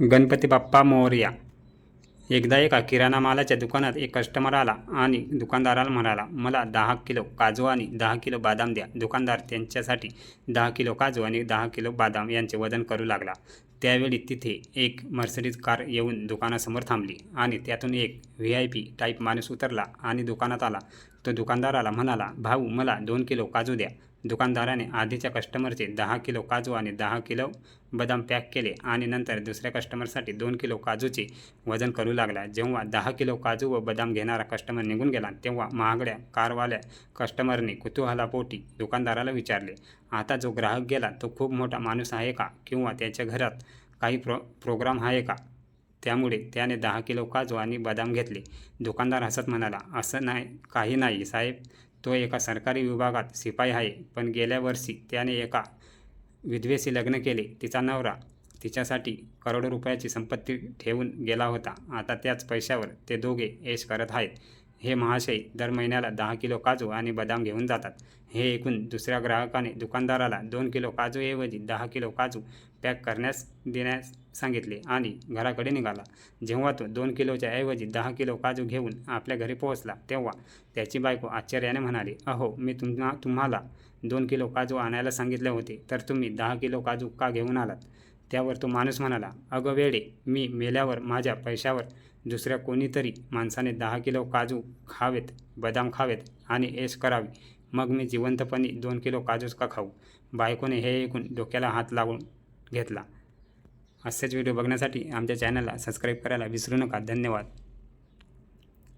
गणपती बाप्पा मोरया. एकदा एका किराणा मालाच्या दुकानात एक कस्टमर आला आणि दुकानदाराला म्हणाला मला दहा किलो काजू आणि दहा किलो बदाम द्या. दुकानदार त्यांच्यासाठी दहा किलो काजू आणि दहा किलो बदाम यांचे वजन करू लागला. त्यावेळी तिथे एक मर्सडीज कार येऊन दुकानासमोर थांबली आणि त्यातून एक व्ही आय पी टाईप माणूस उतरला आणि दुकानात आला. तो दुकानदाराला म्हणाला भाऊ मला दोन किलो काजू द्या. दुकानदाराने आधीच्या कस्टमरचे दहा किलो काजू आणि दहा किलो बदाम पॅक केले आणि नंतर दुसऱ्या कस्टमरसाठी दोन किलो काजूचे वजन करू लागला. जेव्हा दहा किलो काजू व बदाम घेणारा कस्टमर निघून गेला तेव्हा महागड्या कारवाल्या कस्टमरने कुतूहलापोटी दुकानदाराला विचारले आता जो ग्राहक गेला तो खूप मोठा माणूस आहे का? किंवा त्याच्या घरात काही प्रो प्रोग्राम आहे का? त्यामुळे त्याने दहा किलो काजू आणि बदाम घेतले. दुकानदार हसत म्हणाला असं नाही काही नाही साहेब. तो एका सरकारी विभागात शिपाई आहे. पण गेल्या वर्षी त्याने एका विधवेशी लग्न केले. तिचा नवरा तिच्यासाठी करोडो रुपयाची संपत्ती ठेवून गेला होता. आता त्याच पैशावर ते दोघे ऐश करत आहेत. हे महाशय दर महिन्याला दहा किलो काजू आणि बदाम घेऊन जातात. हे ऐकून दुसऱ्या ग्राहकाने दुकानदाराला दोन किलो काजूऐवजी दहा किलो काजू पॅक करण्यास देण्यास सांगितले आणि घराकडे निघाला. जेव्हा तो दोन किलोच्या ऐवजी दहा किलो काजू घेऊन आपल्या घरी पोहोचला तेव्हा त्याची बायको आश्चर्याने म्हणाली अहो मी तुम्हा तुम्हाला दोन किलो काजू आणायला सांगितले होते तर तुम्ही दहा किलो काजू का घेऊन आलात? त्यावर तो माणूस म्हणाला अगं वेडे मी मेल्यावर माझ्या पैशावर दुसऱ्या कोणीतरी माणसाने दहा किलो काजू खावेत बदाम खावेत आणि एस करावी. मग मी जिवंतपणी दोन किलो काजूच का खाऊ? बायकोने हे ऐकून डोक्याला हात लावून घेतला. असेच व्हिडिओ बघण्यासाठी आमच्या चॅनलला सबस्क्राईब करायला विसरू नका. धन्यवाद.